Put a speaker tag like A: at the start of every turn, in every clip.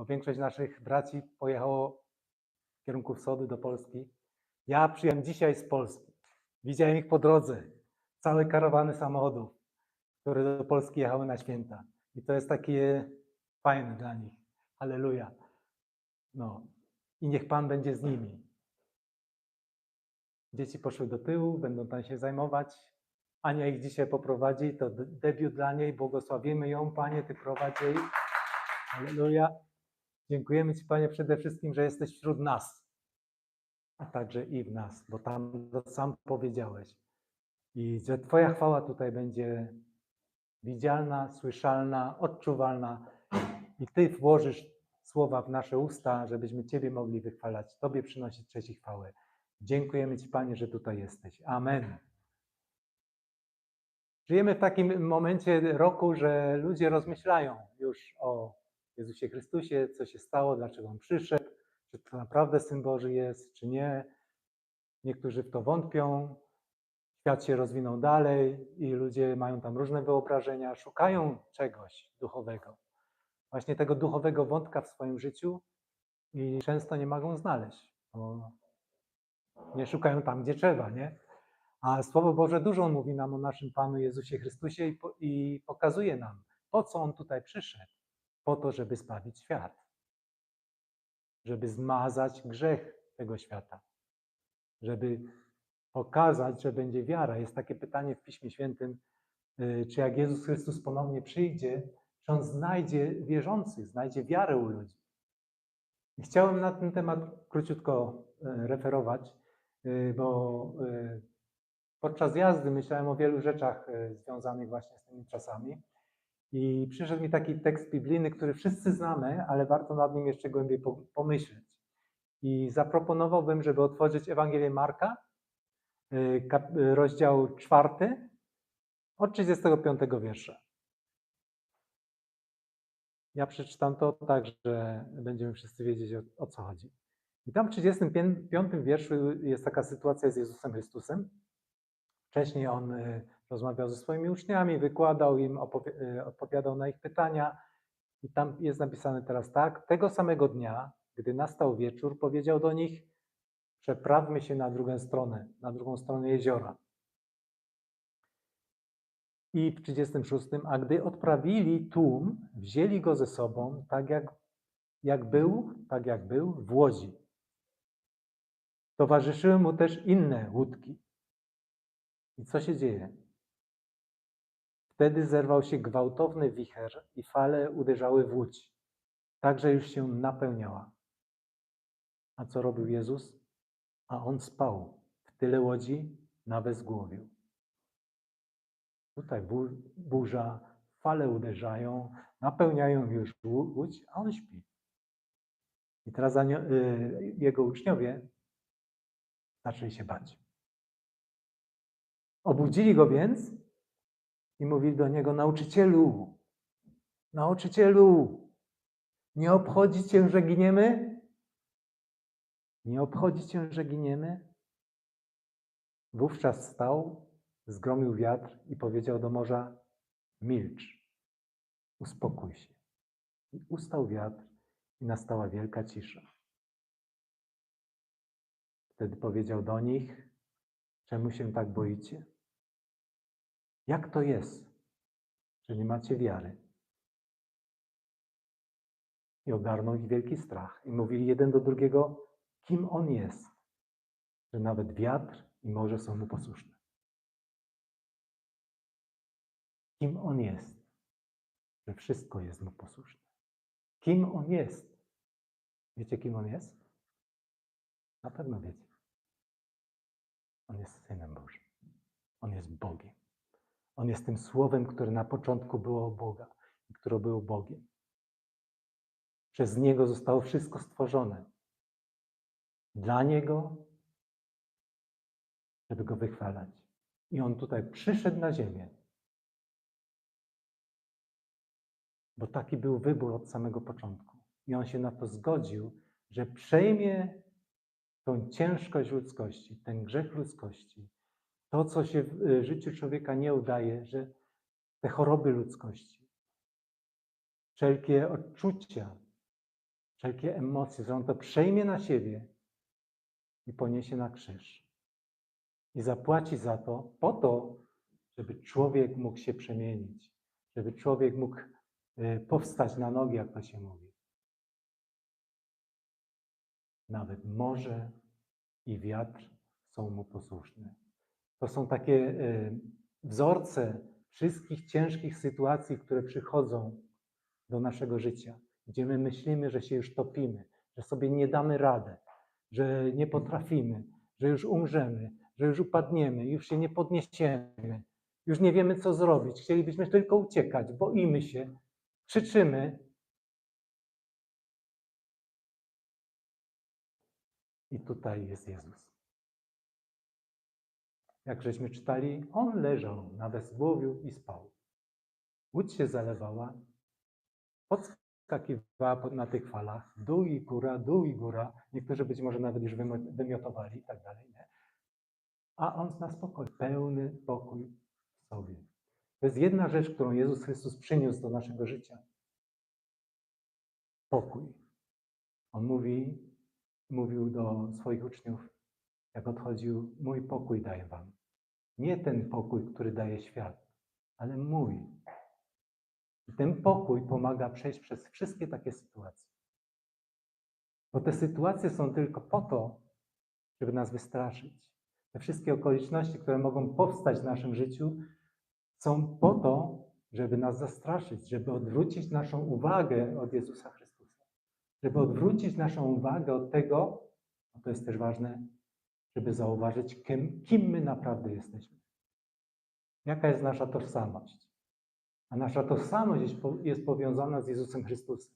A: bo większość naszych braci pojechało w kierunku wschodu do Polski. Ja przyjechałem dzisiaj z Polski. Widziałem ich po drodze. Całe karawany samochodów, które do Polski jechały na święta. I to jest takie fajne dla nich. Halleluja. No. I niech Pan będzie z nimi. Dzieci poszły do tyłu, będą tam się zajmować. Ania ich dzisiaj poprowadzi, to de- debiut dla niej. Błogosławimy ją, Panie, Ty prowadź jej. Halleluja. Dziękujemy Ci, Panie, przede wszystkim, że jesteś wśród nas, a także i w nas, bo tam sam powiedziałeś. I że Twoja chwała tutaj będzie widzialna, słyszalna, odczuwalna i Ty włożysz słowa w nasze usta, żebyśmy Ciebie mogli wychwalać, Tobie przynosić cześć i chwałę. Dziękujemy Ci, Panie, że tutaj jesteś. Amen. Żyjemy w takim momencie roku, że ludzie rozmyślają już o Jezusie Chrystusie, co się stało, dlaczego On przyszedł, czy to naprawdę Syn Boży jest, czy nie. Niektórzy w to wątpią. Świat się rozwinął dalej i ludzie mają tam różne wyobrażenia, szukają czegoś duchowego. Właśnie tego duchowego wątka w swoim życiu i często nie mogą znaleźć, bo nie szukają tam, gdzie trzeba, nie? A Słowo Boże dużo mówi nam o naszym Panu Jezusie Chrystusie i, i pokazuje nam, po co On tutaj przyszedł. Po to, żeby zbawić świat. Żeby zmazać grzech tego świata. Żeby pokazać, że będzie wiara. Jest takie pytanie w Piśmie Świętym, y, czy jak Jezus Chrystus ponownie przyjdzie, czy On znajdzie wierzących, znajdzie wiarę u ludzi. I chciałem na ten temat króciutko y, referować, y, bo podczas jazdy myślałem o wielu rzeczach związanych właśnie z tymi czasami. I przyszedł mi taki tekst biblijny, który wszyscy znamy, ale warto nad nim jeszcze głębiej po- pomyśleć. I zaproponowałbym, żeby otworzyć Ewangelię Marka, y, y, rozdział czwarty, od 35 wiersza. Ja przeczytam to tak, że będziemy wszyscy wiedzieć o, o co chodzi. I tam w 35 wierszu jest taka sytuacja z Jezusem Chrystusem. Wcześniej on y, rozmawiał ze swoimi uczniami, wykładał im, y, odpowiadał na ich pytania. I tam jest napisane teraz tak. Tego samego dnia, gdy nastał wieczór, powiedział do nich: Przeprawmy się na drugą stronę, na drugą stronę jeziora. I w 36, a gdy odprawili tłum, wzięli go ze sobą, tak jak, jak był, tak jak był, w łodzi. Towarzyszyły mu też inne łódki. I co się dzieje? Wtedy zerwał się gwałtowny wicher i fale uderzały w łódź, tak że już się napełniała. A co robił Jezus? A on spał w tyle łodzi na wezgłowiu. Tutaj bur- burza, fale uderzają, napełniają już łó- łódź, a on śpi. I teraz y, jego uczniowie zaczęli się bać. Obudzili go więc i mówili do niego: Nauczycielu, nauczycielu, nie obchodzi cię, że giniemy? Nie obchodzi cię, że giniemy? Wówczas stał, zgromił wiatr i powiedział do morza: Milcz, uspokój się. I ustał wiatr i nastała wielka cisza. Wtedy powiedział do nich: Czemu się tak boicie? Jak to jest, że nie macie wiary? I ogarnął ich wielki strach. I mówili jeden do drugiego, kim on jest, że nawet wiatr i morze są mu posłuszne. Kim on jest, że wszystko jest mu posłuszne. Kim on jest? Wiecie, kim on jest? Na pewno wiecie. On jest Synem Bożym. On jest Bogiem. On jest tym Słowem, które na początku było u Boga i które było Bogiem. Przez Niego zostało wszystko stworzone. Dla Niego, żeby Go wychwalać. I On tutaj przyszedł na ziemię. Bo taki był wybór od samego początku. I On się na to zgodził, że przejmie tą ciężkość ludzkości, ten grzech ludzkości, to, co się w y, życiu człowieka nie udaje, że te choroby ludzkości, wszelkie odczucia, wszelkie emocje, że On to przejmie na siebie i poniesie na krzyż. I zapłaci za to po to, żeby człowiek mógł się przemienić, żeby człowiek mógł y, powstać na nogi, jak to się mówi. Nawet morze i wiatr są mu posłuszne. To są takie y, wzorce wszystkich ciężkich sytuacji, które przychodzą do naszego życia, gdzie my myślimy, że się już topimy, że sobie nie damy rady, że nie potrafimy, że już umrzemy, że już upadniemy, już się nie podniesiemy, już nie wiemy, co zrobić. Chcielibyśmy tylko uciekać, boimy się, krzyczymy. I tutaj jest Jezus. Jak żeśmy czytali, on leżał na wezgłowiu i spał. Łódź się zalewała, podskakiwała na tych falach, dół i góra, dół i góra. Niektórzy być może nawet już wymiotowali i tak dalej. Nie? A on na spokój, pełny pokój w sobie. To jest jedna rzecz, którą Jezus Chrystus przyniósł do naszego życia. Pokój. On mówi, mówił do swoich uczniów, jak odchodził, mój pokój daję wam. Nie ten pokój, który daje świat, ale mój. I ten pokój pomaga przejść przez wszystkie takie sytuacje. Bo te sytuacje są tylko po to, żeby nas wystraszyć. Te wszystkie okoliczności, które mogą powstać w naszym życiu, są po to, żeby nas zastraszyć, żeby odwrócić naszą uwagę od Jezusa Chrystusa. Żeby odwrócić naszą uwagę od tego, to jest też ważne, żeby zauważyć, kim, kim my naprawdę jesteśmy. Jaka jest nasza tożsamość? A nasza tożsamość jest, po- jest powiązana z Jezusem Chrystusem.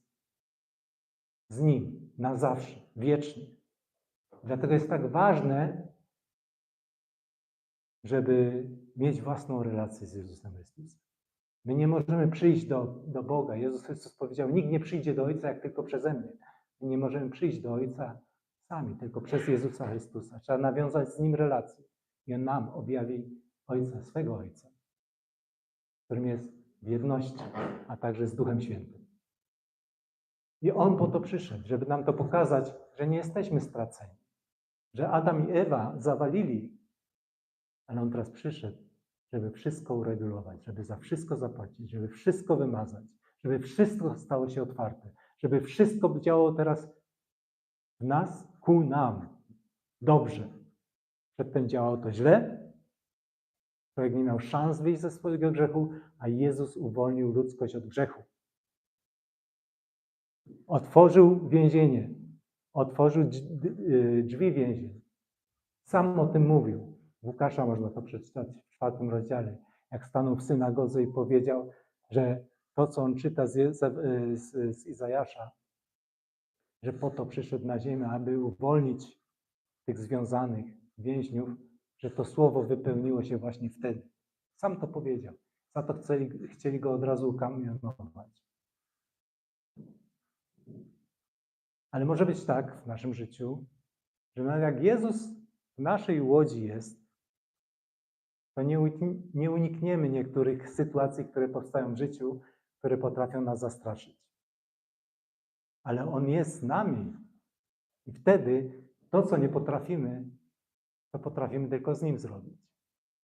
A: Z Nim, na zawsze, wiecznie. Dlatego jest tak ważne, żeby mieć własną relację z Jezusem Chrystusem. My nie możemy przyjść do, do Boga. Jezus Chrystus powiedział: Nikt nie przyjdzie do Ojca jak tylko przeze mnie. My nie możemy przyjść do Ojca sami, tylko przez Jezusa Chrystusa. Trzeba nawiązać z Nim relację. I On nam objawi Ojca, swego Ojca, którym jest w jedności, a także z Duchem Świętym. I On po to przyszedł, żeby nam to pokazać, że nie jesteśmy straceni. Że Adam i Ewa zawalili, ale On teraz przyszedł, żeby wszystko uregulować, żeby za wszystko zapłacić, żeby wszystko wymazać, żeby wszystko stało się otwarte, żeby wszystko działało teraz w nas, ku nam. Dobrze. Przedtem działało to źle. Człowiek nie miał szans wyjść ze swojego grzechu, a Jezus uwolnił ludzkość od grzechu. Otworzył więzienie. Otworzył dź- y, drzwi więzień. Sam o tym mówił. W Łukasza można to przeczytać w czwartym rozdziale. Jak stanął w synagodze i powiedział, że to, co on czyta z, z, z Izajasza, że po to przyszedł na ziemię, aby uwolnić tych związanych więźniów, że to słowo wypełniło się właśnie wtedy. Sam to powiedział. Za to chcieli, chcieli go od razu ukamienować. Ale może być tak w naszym życiu, że nawet jak Jezus w naszej łodzi jest, to nie unikniemy niektórych sytuacji, które powstają w życiu, które potrafią nas zastraszyć ale On jest z nami. I wtedy to, co nie potrafimy, to potrafimy tylko z Nim zrobić.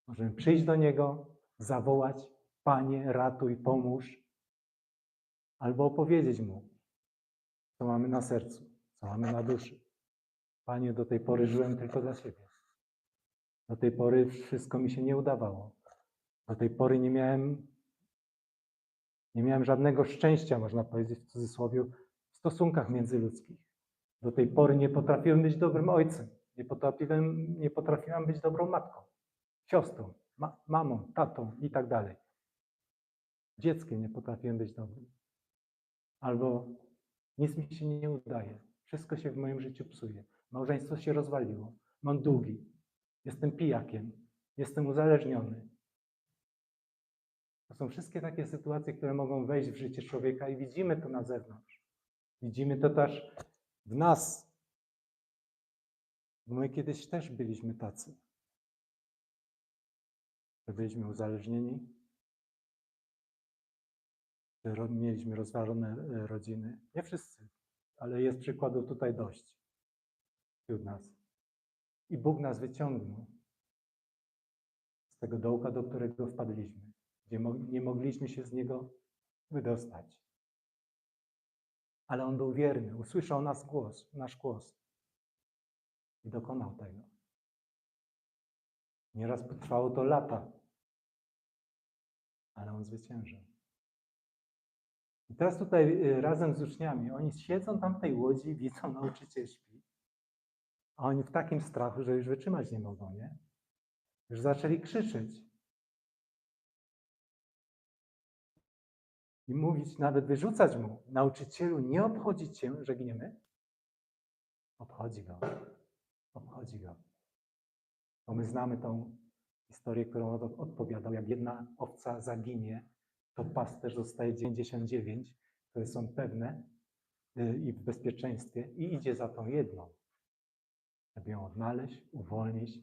A: Możemy przyjść do Niego, zawołać: Panie, ratuj, pomóż, albo opowiedzieć Mu, co mamy na sercu, co mamy na duszy. Panie, do tej pory żyłem tylko dla siebie. Do tej pory wszystko mi się nie udawało. Do tej pory nie miałem, nie miałem żadnego szczęścia, można powiedzieć w cudzysłowie, stosunkach międzyludzkich. Do tej pory nie potrafiłem być dobrym ojcem, nie potrafiłem, nie potrafiłam być dobrą matką, siostrą, ma, mamą, tatą i tak dalej. Dzieckiem nie potrafiłem być dobrym. Albo nic mi się nie udaje, wszystko się w moim życiu psuje, małżeństwo się rozwaliło, mam długi, jestem pijakiem, jestem uzależniony. To są wszystkie takie sytuacje, które mogą wejść w życie człowieka i widzimy to na zewnątrz. Widzimy to też w nas. Bo my kiedyś też byliśmy tacy. Że byliśmy uzależnieni, że mieliśmy rozwalone e, rodziny. Nie wszyscy, ale jest przykładów tutaj dość wśród nas. I Bóg nas wyciągnął z tego dołka, do którego wpadliśmy, gdzie nie mogliśmy się z niego wydostać. Ale On był wierny, usłyszał nas głos, nasz głos i dokonał tego. Nieraz trwało to lata, ale On zwyciężył. I teraz tutaj y, razem z uczniami, oni siedzą tam w tej łodzi, widzą nauczyciel śpi, a oni w takim strachu, że już wytrzymać nie mogą, nie? Już zaczęli krzyczeć. I mówić, nawet wyrzucać mu, nauczycielu, nie obchodzi cię, że gniemy? Obchodzi go. Obchodzi go. Bo my znamy tą historię, którą odpowiadał, jak jedna owca zaginie, to pasterz zostaje 99, które są pewne y, i w bezpieczeństwie i idzie za tą jedną, żeby ją odnaleźć, uwolnić,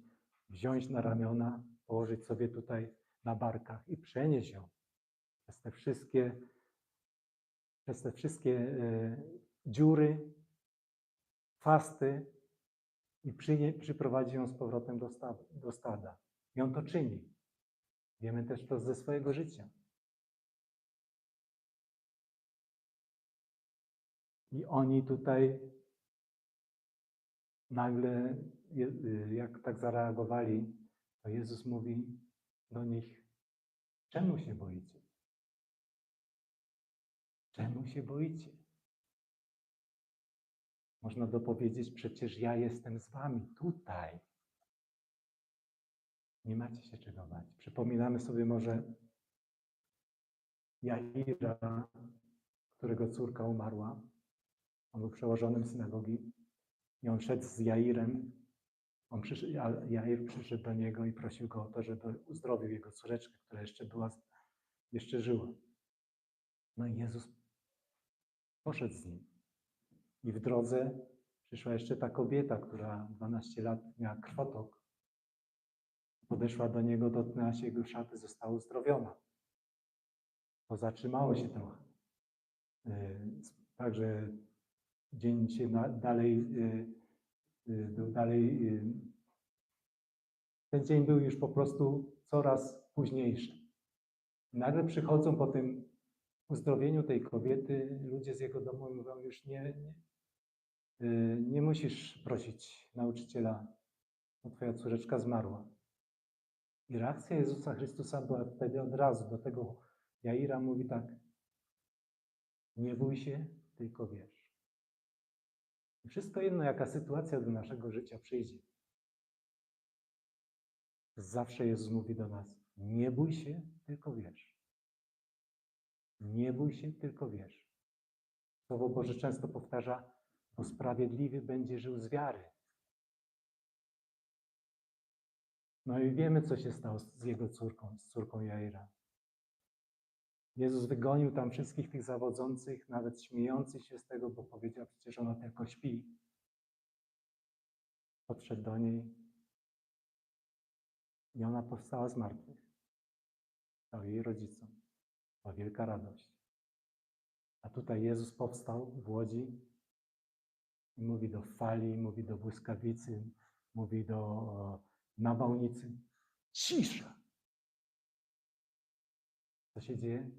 A: wziąć na ramiona, położyć sobie tutaj na barkach i przenieść ją przez te wszystkie, przez te wszystkie y, dziury, fasty i przynie, przyprowadzi ją z powrotem do, sta, do stada. I on to czyni. Wiemy też to ze swojego życia. I oni tutaj nagle, y, jak tak zareagowali, to Jezus mówi do nich: Czemu się boicie? Czemu się boicie? Można dopowiedzieć: Przecież ja jestem z wami tutaj. Nie macie się czego bać. Przypominamy sobie może Jaira, którego córka umarła. On był przełożonym synagogi i on szedł z Jairem. On przyszedł, Jair przyszedł do niego i prosił go o to, żeby uzdrowił jego córeczkę, która jeszcze była, jeszcze żyła. No i Jezus poszedł z nim. I w drodze przyszła jeszcze ta kobieta, która 12 lat miała krwotok. Podeszła do niego, dotknęła się jego szaty, została uzdrowiona. To zatrzymało się trochę. Y, także dzień się dalej, y, y, dalej. Ten dzień był już po prostu coraz późniejszy. Nagle przychodzą po tym uzdrowieniu tej kobiety ludzie z jego domu mówią już nie, nie, nie musisz prosić nauczyciela, bo twoja córeczka zmarła. I reakcja Jezusa Chrystusa była wtedy od razu do tego Jaira mówi tak, nie bój się, tylko wiesz. I wszystko jedno, jaka sytuacja do naszego życia przyjdzie. Zawsze Jezus mówi do nas, nie bój się, tylko wiesz. Nie bój się, tylko wiesz. Słowo Boże często powtarza, bo sprawiedliwy będzie żył z wiary. No i wiemy, co się stało z jego córką, z córką Jaira. Jezus wygonił tam wszystkich tych zawodzących, nawet śmiejących się z tego, bo powiedział, przecież ona tylko śpi. Podszedł do niej i ona powstała z martwych. Dał jej rodzicom. Była wielka radość. A tutaj Jezus powstał w łodzi i mówi do fali, mówi do błyskawicy, mówi do nawałnicy. Cisza! Co się dzieje?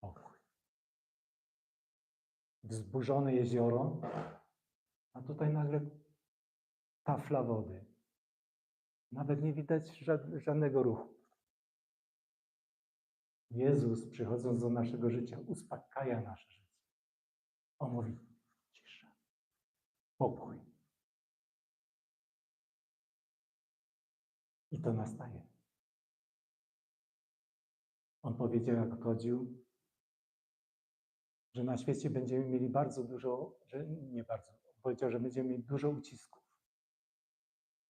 A: Pokój. Wzburzone jezioro, a tutaj nagle tafla wody. Nawet nie widać żadnego ruchu. Jezus, przychodząc do naszego życia, uspokaja nasze życie. On mówi, cisza, pokój. I to nastaje. On powiedział, jak chodził, że na świecie będziemy mieli bardzo dużo, że nie bardzo, powiedział, że będziemy mieli dużo ucisków.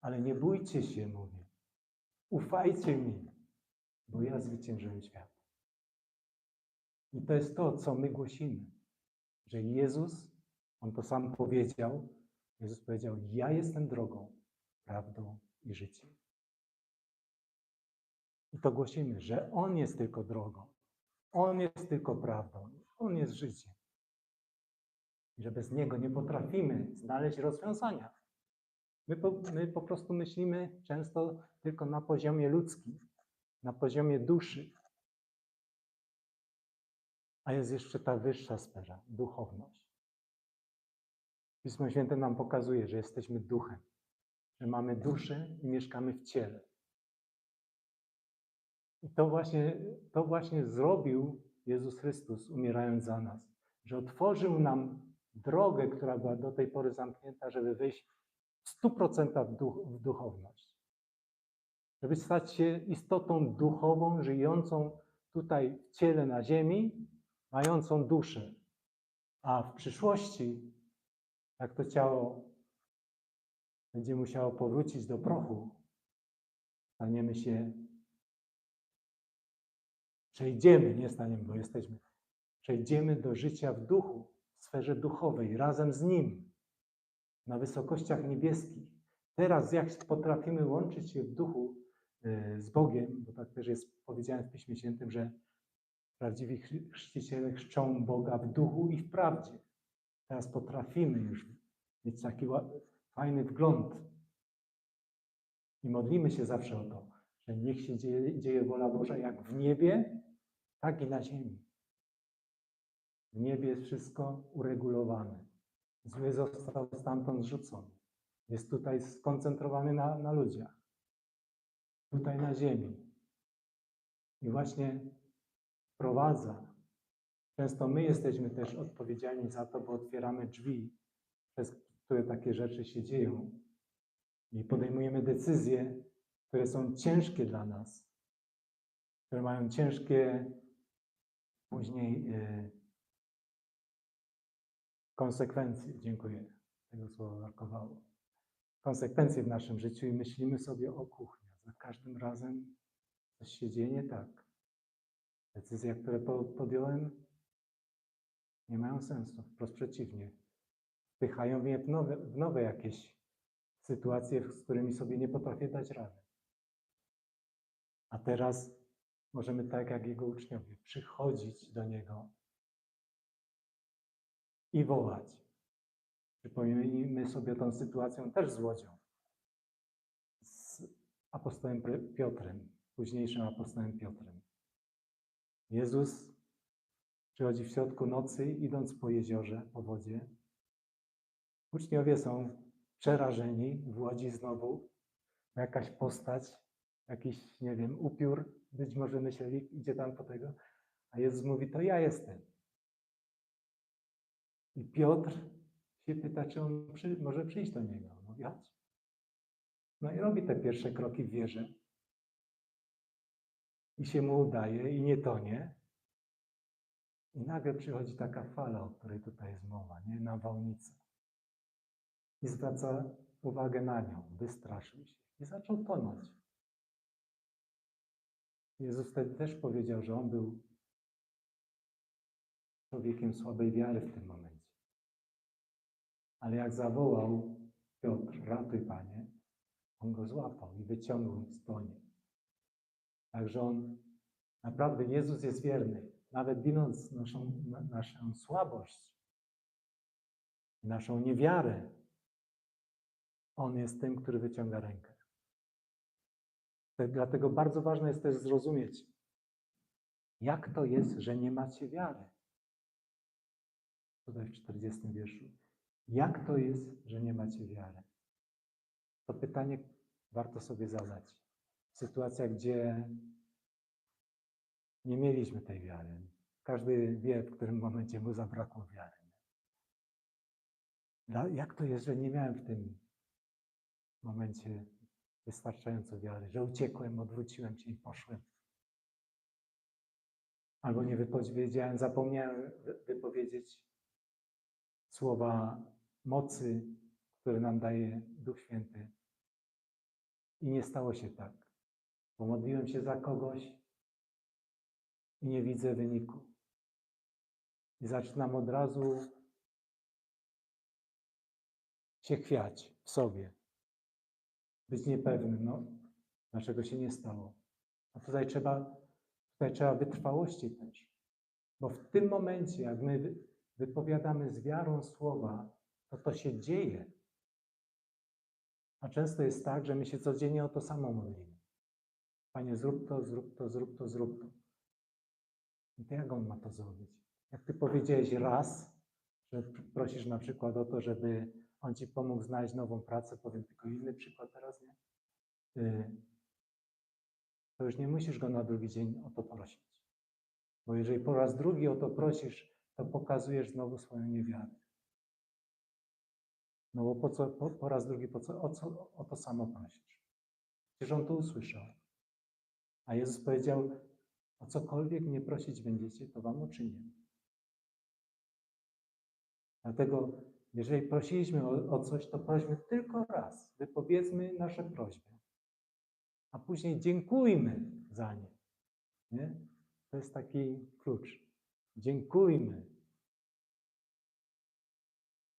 A: Ale nie bójcie się, mówię. Ufajcie mi, bo ja zwyciężyłem świat. I to jest to, co my głosimy, że Jezus, On to sam powiedział, Jezus powiedział, ja jestem drogą, prawdą i życiem. I to głosimy, że On jest tylko drogą, On jest tylko prawdą, On jest życiem. I że bez Niego nie potrafimy znaleźć rozwiązania. My po, my po prostu myślimy często tylko na poziomie ludzkim, na poziomie duszy. A jest jeszcze ta wyższa sfera, duchowność. Pismo Święte nam pokazuje, że jesteśmy duchem, że mamy duszę i mieszkamy w ciele. I to właśnie, to właśnie zrobił Jezus Chrystus, umierając za nas, że otworzył nam drogę, która była do tej pory zamknięta, żeby wejść w 100% w, duch, w duchowność. Żeby stać się istotą duchową, żyjącą tutaj w ciele na ziemi, mającą duszę. A w przyszłości, jak to ciało będzie musiało powrócić do prochu, staniemy się, przejdziemy, nie staniemy, bo jesteśmy, przejdziemy do życia w duchu, w sferze duchowej, razem z Nim, na wysokościach niebieskich. Teraz, jak potrafimy łączyć się w duchu e, z Bogiem, bo tak też jest powiedziane w Piśmie Świętym, że prawdziwi chrzciciele chrzczą Boga w duchu i w prawdzie. Teraz potrafimy już mieć taki fajny wgląd. I modlimy się zawsze o to, że niech się dzieje, dzieje wola Boża jak w niebie, tak i na ziemi. W niebie jest wszystko uregulowane. Zły został stamtąd zrzucony. Jest tutaj skoncentrowany na, na ludziach. Tutaj na ziemi. I właśnie prowadza. Często my jesteśmy też odpowiedzialni za to, bo otwieramy drzwi, przez które takie rzeczy się dzieją. I podejmujemy decyzje, które są ciężkie dla nas, które mają ciężkie później e, konsekwencje. Dziękuję. Tego słowa brakowało. Konsekwencje w naszym życiu i myślimy sobie o kuchni. Za każdym razem coś się dzieje nie tak. Decyzje, które podjąłem, nie mają sensu. Wprost przeciwnie. Wpychają mnie w nowe, w nowe jakieś sytuacje, z którymi sobie nie potrafię dać rady. A teraz możemy tak jak jego uczniowie przychodzić do niego i wołać. Przypomnijmy sobie tą sytuację też z Łodzią, z apostołem Piotrem, późniejszym apostołem Piotrem. Jezus przychodzi w środku nocy, idąc po jeziorze, po wodzie. Uczniowie są przerażeni w łodzi znowu. Jakaś postać, jakiś, nie wiem, upiór, być może myśleli, idzie tam po tego. A Jezus mówi, to ja jestem. I Piotr się pyta, czy on przy, może przyjść do niego. Chodź. No i robi te pierwsze kroki w wierze i się mu udaje i nie tonie. I nagle przychodzi taka fala, o której tutaj jest mowa, nie? Nawałnica. I zwraca uwagę na nią, wystraszył się i zaczął tonąć. Jezus wtedy też powiedział, że on był człowiekiem słabej wiary w tym momencie. Ale jak zawołał Piotr, ratuj Panie, on go złapał i wyciągnął z tonie. Także on, naprawdę Jezus jest wierny, nawet widząc naszą, naszą słabość, naszą niewiarę, On jest tym, który wyciąga rękę. Dlatego bardzo ważne jest też zrozumieć, jak to jest, że nie macie wiary. Tutaj w 40 wierszu. Jak to jest, że nie macie wiary? To pytanie warto sobie zadać sytuacja, gdzie nie mieliśmy tej wiary. Każdy wie, w którym momencie mu zabrakło wiary. Jak to jest, że nie miałem w tym momencie wystarczająco wiary, że uciekłem, odwróciłem się i poszłem? Albo nie wypowiedziałem, zapomniałem wypowiedzieć słowa mocy, które nam daje Duch Święty. I nie stało się tak. Pomodliłem się za kogoś i nie widzę wyniku. I zaczynam od razu się chwiać w sobie. Być niepewnym, no, dlaczego się nie stało. A tutaj trzeba, tutaj trzeba wytrwałości też. Bo w tym momencie, jak my wypowiadamy z wiarą słowa, to to się dzieje. A często jest tak, że my się codziennie o to samo modlimy. Panie, zrób to, zrób to, zrób to, zrób to. I to jak on ma to zrobić? Jak ty powiedziałeś raz, że prosisz na przykład o to, żeby on ci pomógł znaleźć nową pracę, powiem tylko inny przykład teraz, nie? Y, To już nie musisz go na drugi dzień o to prosić. Bo jeżeli po raz drugi o to prosisz, to pokazujesz znowu swoją niewiarę. No bo po, co, po, po raz drugi po co, o, co, o to samo prosisz? Przecież on to usłyszał. A Jezus powiedział, o cokolwiek nie prosić będziecie, to wam uczynię. Dlatego, jeżeli prosiliśmy o, o coś, to prośmy tylko raz. Wypowiedzmy nasze prośby. A później dziękujmy za nie. Nie? To jest taki klucz. Dziękujmy.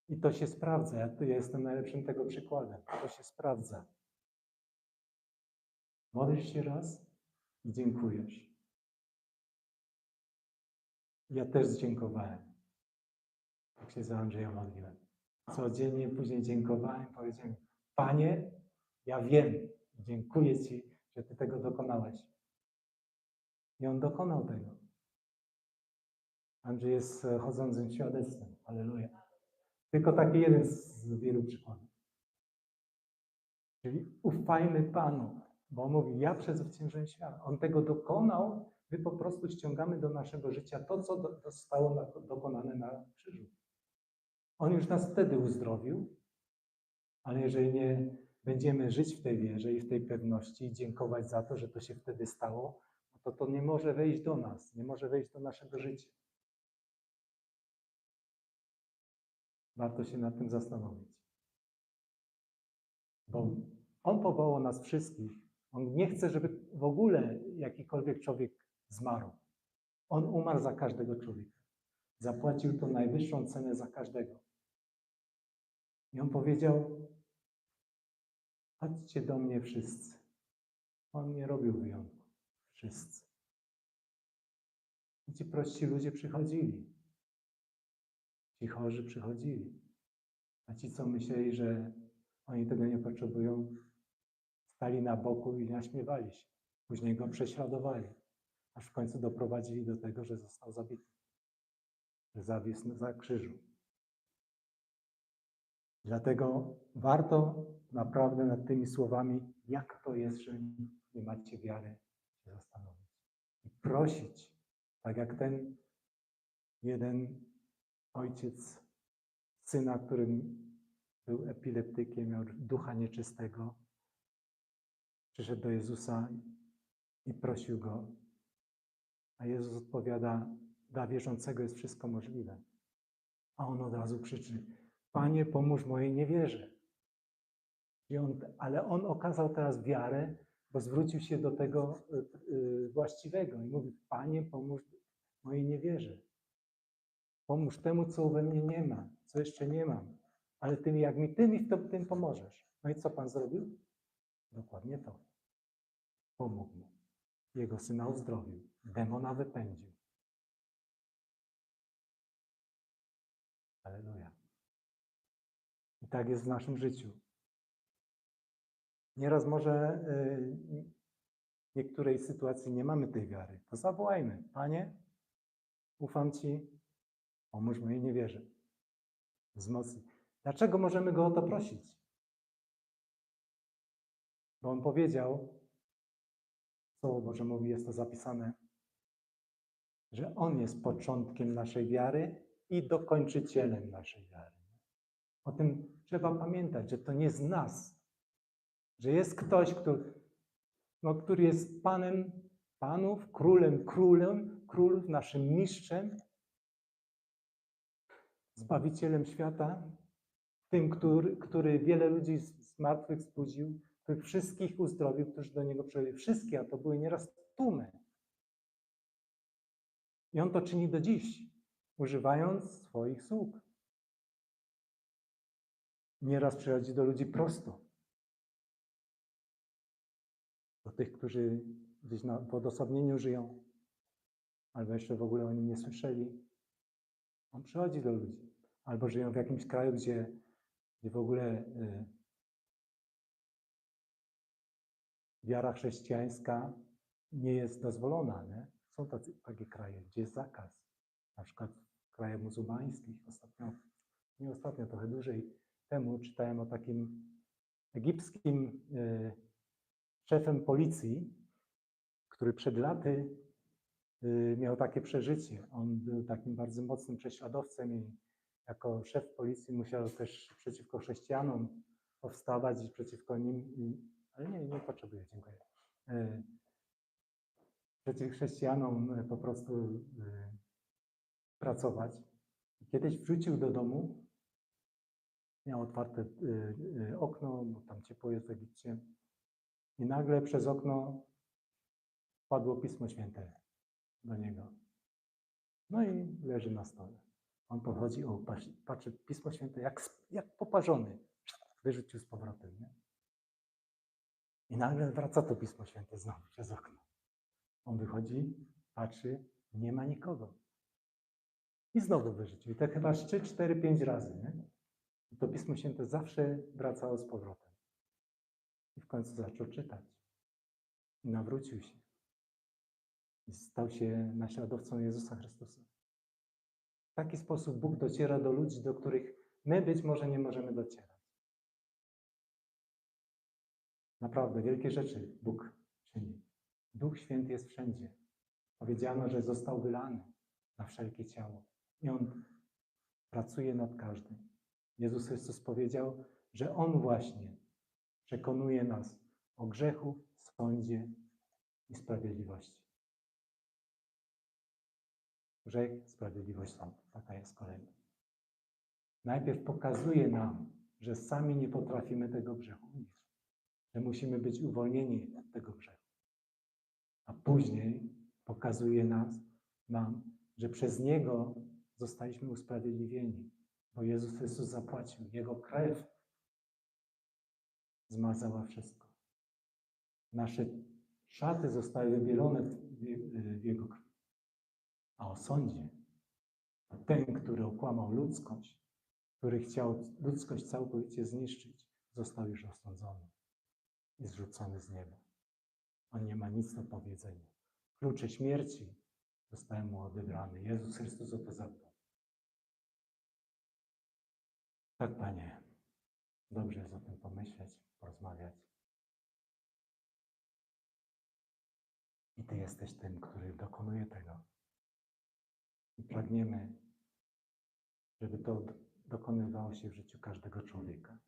A: I to się sprawdza. Ja tu jestem najlepszym tego przykładem. To się sprawdza. Modlisz się raz dziękujesz. Ja też dziękowałem. Jak się za Andrzeja modliłem. Codziennie później dziękowałem, powiedziałem, Panie, ja wiem, dziękuję Ci, że Ty tego dokonałeś. I on dokonał tego. Andrzej jest e, chodzącym świadectwem. Aleluja. Tylko taki jeden z wielu przykładów. Czyli ufajmy Panu, bo on mówi, ja przezwyciężyłem świat. On tego dokonał, my po prostu ściągamy do naszego życia to, co zostało na- dokonane na krzyżu. On już nas wtedy uzdrowił, ale jeżeli nie będziemy żyć w tej wierze i w tej pewności i dziękować za to, że to się wtedy stało, to to nie może wejść do nas, nie może wejść do naszego życia. Warto się nad tym zastanowić. Bo On powołał nas wszystkich. On nie chce, żeby w ogóle jakikolwiek człowiek zmarł. On umarł za każdego człowieka. Zapłacił tą najwyższą cenę za każdego. I on powiedział: Chodźcie do mnie wszyscy. On nie robił wyjątku. Wszyscy. I ci prości ludzie przychodzili. Ci chorzy przychodzili. A ci, co myśleli, że oni tego nie potrzebują, stali na boku i naśmiewali się. Później go prześladowali, aż w końcu doprowadzili do tego, że został zabity. Zawisł za krzyżu. Dlatego warto naprawdę nad tymi słowami, jak to jest, że nie macie wiary, się zastanowić. I prosić, tak jak ten jeden ojciec syna, którym był epileptykiem, miał ducha nieczystego, przyszedł do Jezusa i prosił go. A Jezus odpowiada, dla wierzącego jest wszystko możliwe. A on od razu krzyczy, Panie, pomóż mojej niewierze. I on, ale on okazał teraz wiarę, bo zwrócił się do tego y, y, właściwego i mówi, Panie, pomóż mojej niewierze. Pomóż temu, co we mnie nie ma, co jeszcze nie mam. Ale ty, jak mi ty mi w tym pomożesz. No i co Pan zrobił? Dokładnie to. Pomógł mu. Jego syna uzdrowił. Demona wypędził. Aleluja. I tak jest w naszym życiu. Nieraz może y, w niektórej sytuacji nie mamy tej wiary. To zawołajmy. Panie, ufam Ci, pomóż mojej niewierze. Wzmocnij. Dlaczego możemy Go o to prosić? Bo On powiedział, Słowo Boże mówi, jest to zapisane, że On jest początkiem naszej wiary i dokończycielem naszej wiary. O tym trzeba pamiętać, że to nie z nas, że jest ktoś, który, no, który jest Panem Panów, Królem Królem, Królów, naszym mistrzem, Zbawicielem świata, tym, który, który wiele ludzi z martwych zbudził, który wszystkich uzdrowił, którzy do Niego przyszli. Wszystkie, a to były nieraz tłumy. I On to czyni do dziś, używając swoich sług. Nieraz przychodzi do ludzi prosto. Do tych, którzy gdzieś na, w odosobnieniu żyją, albo jeszcze w ogóle o nim nie słyszeli. On przychodzi do ludzi. Albo żyją w jakimś kraju, gdzie, gdzie w ogóle y, wiara chrześcijańska nie jest dozwolona. Nie? Są tacy, takie kraje, gdzie jest zakaz. Na przykład w krajach muzułmańskich. Ostatnio, nie ostatnio, trochę dłużej temu czytałem o takim egipskim y, szefem policji, który przed laty y, miał takie przeżycie. On był takim bardzo mocnym prześladowcem i jako szef policji musiał też przeciwko chrześcijanom powstawać i przeciwko nim, ale nie, nie potrzebuję, dziękuję. Y, Przeciw chrześcijanom y, po prostu y, pracować. Kiedyś wrzucił do domu, miał otwarte okno, bo tam ciepło jest w Egipcie, i nagle przez okno padło Pismo Święte do niego. No i leży na stole. On podchodzi, o, patrzy, Pismo Święte jak, jak poparzony. Wyrzucił z powrotem, nie? I nagle wraca to Pismo Święte znowu przez okno. On wychodzi, patrzy, nie ma nikogo. I znowu wyrzucił. I tak chyba 3, 4, 5 razy, nie? I to Pismo Święte zawsze wracało z powrotem. I w końcu zaczął czytać. I nawrócił się. I stał się naśladowcą Jezusa Chrystusa. W taki sposób Bóg dociera do ludzi, do których my być może nie możemy docierać. Naprawdę, wielkie rzeczy Bóg czyni. Duch Święty jest wszędzie. Powiedziano, że został wylany na wszelkie ciało. I On pracuje nad każdym. Jezus Chrystus powiedział, że On właśnie przekonuje nas o grzechu, sądzie i sprawiedliwości. Grzech, sprawiedliwość, sąd. Taka jest kolejna. Najpierw pokazuje nam, że sami nie potrafimy tego grzechu unieść, że musimy być uwolnieni od tego grzechu. A później pokazuje nas, nam, że przez Niego zostaliśmy usprawiedliwieni, bo Jezus Chrystus zapłacił. Jego krew zmazała wszystko. Nasze szaty zostały wybielone w, Jego krwi. A o sądzie, ten, który okłamał ludzkość, który chciał ludzkość całkowicie zniszczyć, został już osądzony i zrzucony z nieba. On nie ma nic do powiedzenia. Klucze śmierci zostały mu odebrane. Jezus Chrystus o to zadbał. Tak, Panie, dobrze jest o tym pomyśleć, porozmawiać. I Ty jesteś tym, który dokonuje tego. I pragniemy, żeby to dokonywało się w życiu każdego człowieka.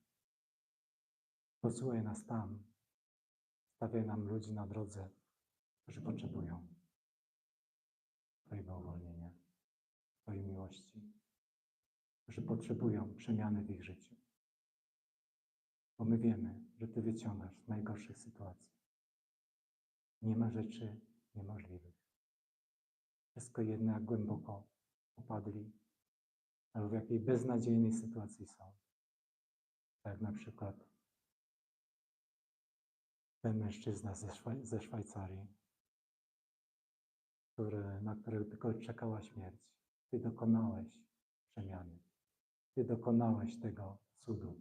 A: Posłuchaj nas tam, stawiaj nam ludzi na drodze, którzy potrzebują Twojego uwolnienia, Twojej miłości, którzy potrzebują przemiany w ich życiu. Bo my wiemy, że Ty wyciągasz z najgorszych sytuacji. Nie ma rzeczy niemożliwych. Wszystko jednak głęboko upadli, albo w jakiej beznadziejnej sytuacji są. Tak jak na przykład mężczyzna ze, Szwaj- ze Szwajcarii, który, na którego tylko czekała śmierć. Ty dokonałeś przemiany. Ty dokonałeś tego cudu,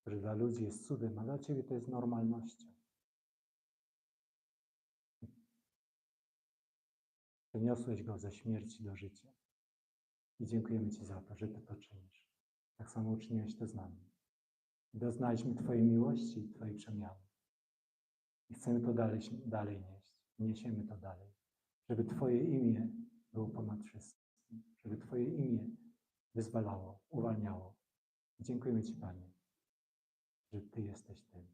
A: który dla ludzi jest cudem, a dla Ciebie to jest normalnością. Przeniosłeś go ze śmierci do życia. I dziękujemy Ci za to, że Ty to czynisz. Tak samo uczyniłeś to z nami. Doznaliśmy Twojej miłości i Twojej przemiany. I chcemy to dalej, dalej nieść. Niesiemy to dalej. Żeby Twoje imię było ponad wszystkim. Żeby Twoje imię wyzwalało, uwalniało. Dziękujemy Ci, Panie, że Ty jesteś tym,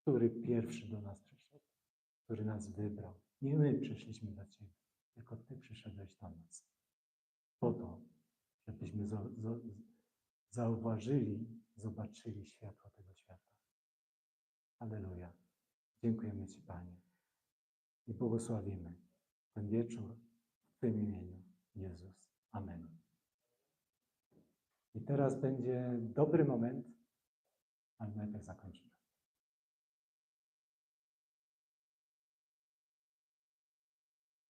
A: który pierwszy do nas przyszedł, który nas wybrał. Nie my przyszliśmy do Ciebie, tylko Ty przyszedłeś do nas. Po to, żebyśmy za, za, zauważyli, zobaczyli światło tego świata. Aleluja. Dziękujemy Ci, Panie. I błogosławimy ten wieczór w Twoim imieniu, Jezus. Amen. I teraz będzie dobry moment, ale najpierw zakończymy.